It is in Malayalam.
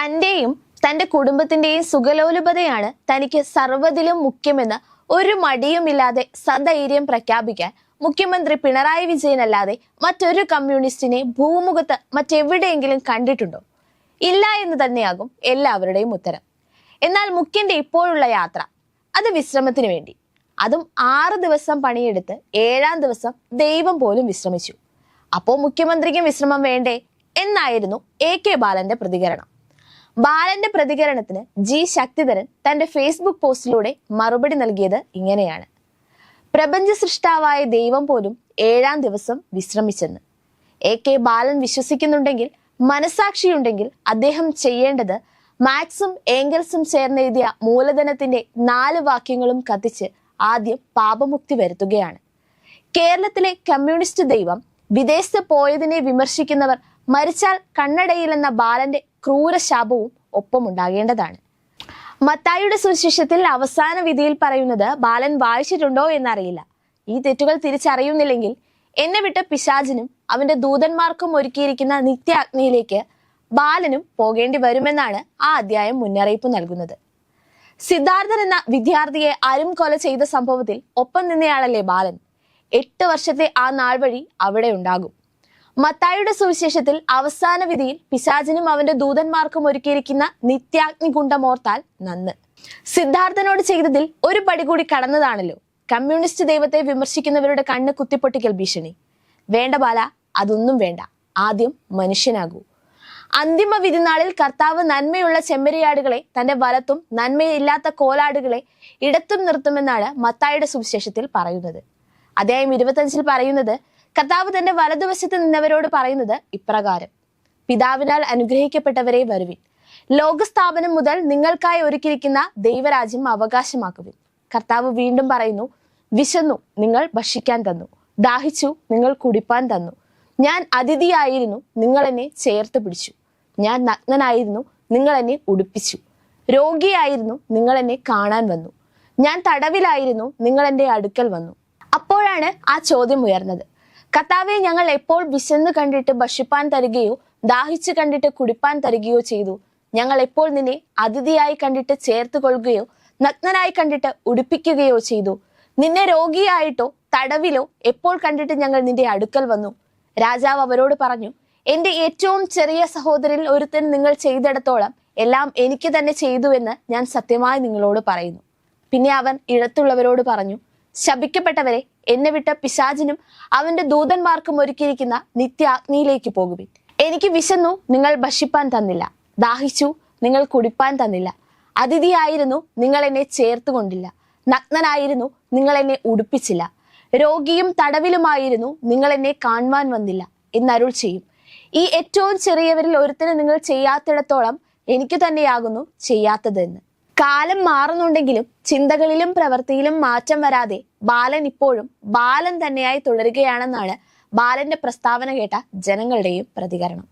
തന്റെയും തന്റെ കുടുംബത്തിന്റെയും സുഖലോലുപതയാണ് തനിക്ക് സർവതിലും മുഖ്യമെന്ന് ഒരു മടിയുമില്ലാതെ സധൈര്യം പ്രഖ്യാപിക്കാൻ മുഖ്യമന്ത്രി പിണറായി വിജയനല്ലാതെ മറ്റൊരു കമ്മ്യൂണിസ്റ്റിനെ ഭൂമുഖത്ത് മറ്റെവിടെയെങ്കിലും കണ്ടിട്ടുണ്ടോ? ഇല്ല എന്ന് തന്നെയാകും എല്ലാവരുടെയും ഉത്തരം. എന്നാൽ മുഖ്യന്റെ ഇപ്പോഴുള്ള യാത്ര അത് വിശ്രമത്തിന് വേണ്ടി. അതും ആറ് ദിവസം പണിയെടുത്ത് ഏഴാം ദിവസം ദൈവം പോലും വിശ്രമിച്ചു. അപ്പോൾ മുഖ്യമന്ത്രിക്കും വിശ്രമം വേണ്ടേ? എന്നായിരുന്നു എ കെ ബാലന്റെ പ്രതികരണം. ബാലന്റെ പ്രതികരണത്തിന് ജി ശക്തിധരൻ തന്റെ ഫേസ്ബുക്ക് പോസ്റ്റിലൂടെ മറുപടി നൽകിയത് ഇങ്ങനെയാണ്. പ്രപഞ്ച സൃഷ്ടാവായ ദൈവം പോലും ഏഴാം ദിവസം വിശ്രമിച്ചെന്ന്. എ കെ ബാലൻ വിശ്വസിക്കുന്നുണ്ടെങ്കിൽ മനസാക്ഷിയുണ്ടെങ്കിൽ അദ്ദേഹം ചെയ്യേണ്ടത് മാക്സും ഏംഗൽസും ചേർന്നെഴുതിയ മൂലധനത്തിന്റെ നാല് വാക്യങ്ങളും കത്തിച്ച് ആദ്യം പാപമുക്തി വരുത്തുകയാണ്. കേരളത്തിലെ കമ്മ്യൂണിസ്റ്റ് ദൈവം വിദേശത്ത് പോയതിനെ വിമർശിക്കുന്നവർ മരിച്ചാൽ കണ്ണടയിലെന്ന ബാലന്റെ ക്രൂര ശാപവും ഒപ്പമുണ്ടാകേണ്ടതാണ്. മത്തായിയുടെ സുവിശേഷത്തിൽ അവസാന വിധിയിൽ പറയുന്നത് ബാലൻ വായിച്ചിട്ടുണ്ടോ എന്നറിയില്ല. ഈ തെറ്റുകൾ തിരിച്ചറിയുന്നില്ലെങ്കിൽ എന്നെ വിട്ട പിശാചിനും അവന്റെ ദൂതന്മാർക്കും ഒരുക്കിയിരിക്കുന്ന നിത്യാഗ്നിയിലേക്ക് ബാലനും പോകേണ്ടി വരുമെന്നാണ് ആ അധ്യായം മുന്നറിയിപ്പ് നൽകുന്നത്. സിദ്ധാർത്ഥൻ എന്ന വിദ്യാർത്ഥിയെ അരും കൊല ചെയ്ത സംഭവത്തിൽ ഒപ്പം നിന്നയാളല്ലേ ബാലൻ? എട്ട് വർഷത്തെ ആ നാൾ വഴി അവിടെ ഉണ്ടാകും. മത്തായിയുടെ സുവിശേഷത്തിൽ അവസാന വിധിയിൽ പിശാചിനും അവന്റെ ദൂതന്മാർക്കും ഒരുക്കിയിരിക്കുന്ന നിത്യാഗ്നി കുണ്ടമോർത്താൽ നന്ന്. സിദ്ധാർത്ഥനോട് ചെയ്തതിൽ ഒരു പടി കൂടി കടന്നതാണല്ലോ. കമ്മ്യൂണിസ്റ്റ് ദൈവത്തെ വിമർശിക്കുന്നവരുടെ കണ്ണ് കുത്തിപ്പൊട്ടിക്കൽ ഭീഷണി. വേണ്ട ബാല അതൊന്നും വേണ്ട. ആദ്യം മനുഷ്യനാകൂ. അന്തിമ വിധിനാളിൽ കർത്താവ് നന്മയുള്ള ചെമ്മരിയാടുകളെ തന്റെ വലത്തും നന്മയില്ലാത്ത കോലാടുകളെ ഇടത്തും നിർത്തുമെന്നാണ് മത്തായുടെ സുവിശേഷത്തിൽ പറയുന്നത്. അധ്യായം ഇരുപത്തഞ്ചിൽ പറയുന്നത് കർത്താവ് തന്റെ വലതുവശത്ത് നിന്നവരോട് പറയുന്നത് ഇപ്രകാരം. പിതാവിനാൽ അനുഗ്രഹിക്കപ്പെട്ടവരെ വരുവിൻ. ലോകസ്ഥാപനം മുതൽ നിങ്ങൾക്കായി ഒരുക്കിയിരിക്കുന്ന ദൈവരാജ്യം അവകാശമാക്കുവിൻ. കർത്താവ് വീണ്ടും പറയുന്നു വിശന്നു നിങ്ങൾ ഭക്ഷിക്കാൻ തന്നു. ദാഹിച്ചു നിങ്ങൾ കുടിപ്പാൻ തന്നു. ഞാൻ അതിഥിയായിരുന്നു നിങ്ങൾ എന്നെ ചേർത്ത് പിടിച്ചു. ഞാൻ നഗ്നനായിരുന്നു നിങ്ങൾ എന്നെ ഉടുപ്പിച്ചു. രോഗിയായിരുന്നു നിങ്ങൾ എന്നെ കാണാൻ വന്നു. ഞാൻ തടവിലായിരുന്നു നിങ്ങൾ എന്റെ അടുക്കൽ വന്നു. അപ്പോഴാണ് ആ ചോദ്യം ഉയർന്നത്. കർത്താവെ ഞങ്ങൾ എപ്പോൾ വിശന്ന് കണ്ടിട്ട് ഭക്ഷിപ്പാൻ തരികയോ ദാഹിച്ചു കണ്ടിട്ട് കുടിപ്പാൻ തരികയോ ചെയ്തു? ഞങ്ങൾ എപ്പോൾ നിന്നെ അതിഥിയായി കണ്ടിട്ട് ചേർത്ത് കൊള്ളുകയോ നഗ്നനായി കണ്ടിട്ട് ഉടുപ്പിക്കുകയോ ചെയ്തു? നിന്നെ രോഗിയായിട്ടോ തടവിലോ എപ്പോൾ കണ്ടിട്ട് ഞങ്ങൾ നിന്റെ അടുക്കൽ വന്നു? രാജാവ് അവരോട് പറഞ്ഞു എന്റെ ഏറ്റവും ചെറിയ സഹോദരിൽ ഒരുത്തൻ നിങ്ങൾ ചെയ്തിടത്തോളം എല്ലാം എനിക്ക് തന്നെ ചെയ്തുവെന്ന് ഞാൻ സത്യമായി നിങ്ങളോട് പറയുന്നു. പിന്നെ അവൻ ഇഴത്തുള്ളവരോട് പറഞ്ഞു ശപിക്കപ്പെട്ടവരെ എന്നെ വിട്ട പിശാചിനും അവന്റെ ദൂതന്മാർക്കും ഒരുക്കിയിരിക്കുന്ന നിത്യാഗ്നിയിലേക്ക് പോകുവിൻ. എനിക്ക് വിശന്നു നിങ്ങൾ ഭക്ഷിപ്പാൻ തന്നില്ല. ദാഹിച്ചു നിങ്ങൾ കുടിപ്പാൻ തന്നില്ല. അതിഥിയായിരുന്നു നിങ്ങൾ എന്നെ ചേർത്തുകൊണ്ടില്ല. നഗ്നനായിരുന്നു നിങ്ങൾ എന്നെ ഉടുപ്പിച്ചില്ല. രോഗിയും തടവിലുമായിരുന്നു നിങ്ങൾ എന്നെ കാണുവാൻ വന്നില്ല എന്നരുൾ ചെയ്യും. ഈ ഏറ്റവും ചെറിയവരിൽ ഒരുത്തിന് നിങ്ങൾ ചെയ്യാത്തിടത്തോളം എനിക്ക് തന്നെയാകുന്നു ചെയ്യാത്തതെന്ന്. കാലം മാറുന്നുണ്ടെങ്കിലും ചിന്തകളിലും പ്രവൃത്തിയിലും മാറ്റം വരാതെ ബാലൻ ഇപ്പോഴും ബാലൻ തന്നെയായി തുടരുകയാണെന്നാണ് ബാലന്റെ പ്രസ്താവന കേട്ട ജനങ്ങളുടെയും പ്രതികരണം.